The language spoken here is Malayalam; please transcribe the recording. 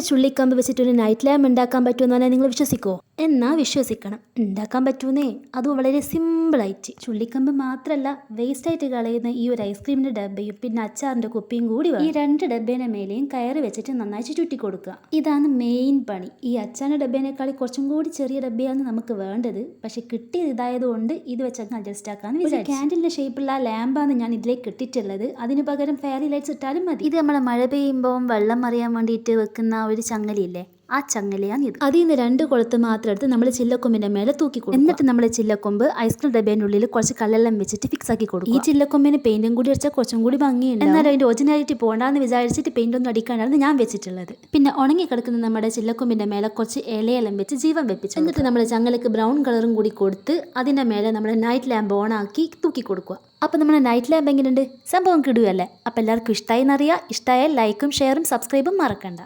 ചുള്ളിക്കമ്പ് വെച്ചിട്ട് ഒരു നൈറ്റ് ലാമ്പ് ഉണ്ടാക്കാൻ പറ്റുമെന്ന് പറഞ്ഞാൽ നിങ്ങൾ വിശ്വസിക്കുമോ എന്നാ വിശ്വസിക്കണം? ഉണ്ടാക്കാൻ പറ്റൂന്നേ? അതും വളരെ സിമ്പിളായിട്ട്. ചുള്ളിക്കമ്പ് മാത്രമല്ല വേസ്റ്റ് ആയിട്ട് കളയുന്ന ഈ ഒരു ഐസ്ക്രീമിന്റെ ഡബ്ബയും പിന്നെ അച്ചാറിന്റെ കുപ്പിയും കൂടി. ഈ രണ്ട് ഡബ്ബേനെ മേലെയും കയറി വെച്ചിട്ട് നന്നായിട്ട് ചുറ്റി കൊടുക്കുക ഇതാണ് മെയിൻ പണി. ഈ അച്ചാറിന്റെ ഡബ്ബേനേക്കാൾ കുറച്ചും കൂടി ചെറിയ ഡബ്ബയാണ് നമുക്ക് വേണ്ടത്. പക്ഷെ കിട്ടിയത് ഇതായതുകൊണ്ട് ഇത് വെച്ചങ്ങ് അഡ്ജസ്റ്റ് ആക്കാന്ന് വിചാരിച്ചു. ക്യാൻഡിലിന്റെ ഷേപ്പുള്ള ലാമ്പാണ് ഞാൻ ഇതിലേക്ക് ഇട്ടിട്ടുള്ളത്. അതിന് പകരം ഫെയറി ലൈറ്റ്സ് ഇട്ടാലും മതി. ഇത് നമ്മളെ മഴ പെയ്യുമ്പോൾ വെള്ളം അറിയാൻ വേണ്ടിയിട്ട് വെക്കുന്ന ഒരു ചങ്ങലിയില്ലേ? ആ ചങ്ങലയാണ് ഇത് അതിൽ നിന്ന് രണ്ട് കൊളുത്ത് മാത്രം എടുത്ത് നമ്മൾ ചില്ലക്കൊമ്പിന്റെ മേലെ തൂക്കി കൊടുക്കും എന്നിട്ട് നമ്മൾ ചില്ലക്കൊമ്പ് ഐസ്ക്രീം ഡബ്ബേന്റെ ഉള്ളിൽ കുറച്ച് കല്ലെല്ലാം വെച്ചിട്ട് ഫിക്സ് ആക്കി കൊടുക്കും ഈ ചില്ലക്കൊമ്പിന് പെയിന്റും കൂടി അടിച്ചാൽ കുറച്ചും കൂടി ഭംഗിയുണ്ട്. എന്നാൽ അതിന്റെ ഒറിജിനാലിറ്റി പോകണ്ടെന്ന് വിചാരിച്ചിട്ട് പെയിന്റ് ഒന്നും അടിക്കാനാണ് ഞാൻ വെച്ചിട്ടുള്ളത്. പിന്നെ ഉണങ്ങി കിടക്കുന്ന നമ്മുടെ ചില്ലക്കൊമ്പിന്റെ മേലെ കുറച്ച് ഇലയെല്ലാം വെച്ച് ജീവൻ വെപ്പിച്ചു എന്നിട്ട് നമ്മൾ ചങ്ങലക്ക് ബ്രൗൺ കളറും കൂടി കൊടുത്ത് അതിന്റെ മേലെ നമ്മുടെ നൈറ്റ് ലാമ്പ് ഓൺ ആക്കി തൂക്കി കൊടുക്കുക. അപ്പോൾ നമ്മുടെ നൈറ്റ് ലാമ്പ് എങ്ങനെയുണ്ട്? സംഭവം കിടുകയല്ലേ അപ്പോൾ എല്ലാവർക്കും ഇഷ്ടമായി എന്നറിയാം. ഇഷ്ടമായാൽ ലൈക്കും ഷെയറും സബ്സ്ക്രൈബും മറക്കണ്ട.